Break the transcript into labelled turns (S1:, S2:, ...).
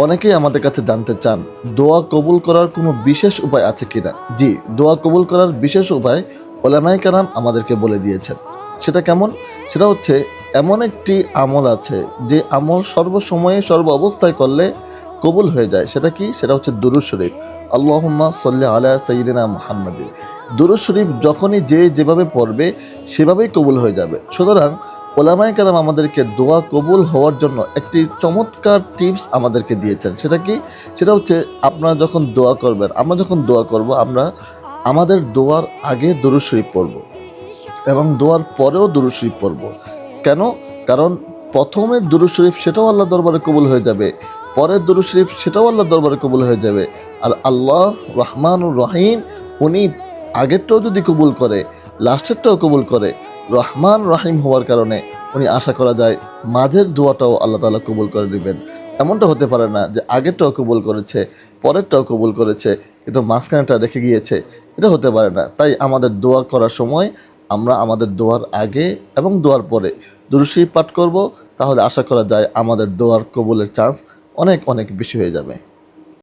S1: অনেকেই আমাদের কাছে জানতে চান, দোয়া কবুল করার কোনো বিশেষ উপায় আছে কিনা? জি, দোয়া কবুল করার বিশেষ উপায় ওলামাই কারাম আমাদেরকে বলে দিয়েছেন। সেটা কেমন? সেটা হচ্ছে, এমন একটি আমল আছে যে আমল সর্বসময়ে সর্ব অবস্থায় করলে কবুল হয়ে যায়। সেটা কি? সেটা হচ্ছে দুরুজ শরীফ। আল্লাহুম্মা সাল্লি আলা সাইয়িদিনা মুহাম্মাদিন। দুরুজ শরীফ যখনই যে যেভাবে পড়বে, সেভাবেই কবুল হয়ে যাবে। সুতরাং ওলামাই কালাম আমাদেরকে দোয়া কবুল হওয়ার জন্য একটি চমৎকার টিপস আমাদেরকে দিয়েছেন। সেটা কি? সেটা হচ্ছে আপনারা যখন দোয়া করবেন, আমরা যখন দোয়া করব, আমরা আমাদের দোয়ার আগে দুরুজ শরীফ পড়ব এবং দোয়ার পরেও দুরুজ শরীফ পড়ব। কেন? কারণ প্রথমে দুরুজ শরীফ সেটাও আল্লাহ দরবারে কবুল হয়ে যাবে, পরের দুরুজ শরীফ সেটাও আল্লাহ দরবারে কবুল হয়ে যাবে। আর আল্লাহ রহমানুর রহিম, উনি আগেরটাও যদি কবুল করে, লাস্টেরটাও কবুল করে রহমান রাহিম হওয়ার কারণে উনি আশা করা যায় মাঝের দোয়াটাও আল্লাহ তালা কবুল করে নেবেন। এমনটা হতে পারে না যে আগেরটাও কবুল করেছে, পরেরটাও কবুল করেছে, কিন্তু মাঝখানেটা রেখে গিয়েছে। এটা হতে পারে না। তাই আমাদের দোয়া করার সময় আমরা আমাদের দোয়ার আগে এবং দোয়ার পরে দুরুশি পাঠ করব। তাহলে আশা করা যায় আমাদের দোয়ার কবুলের চান্স অনেক অনেক বেশি হয়ে যাবে।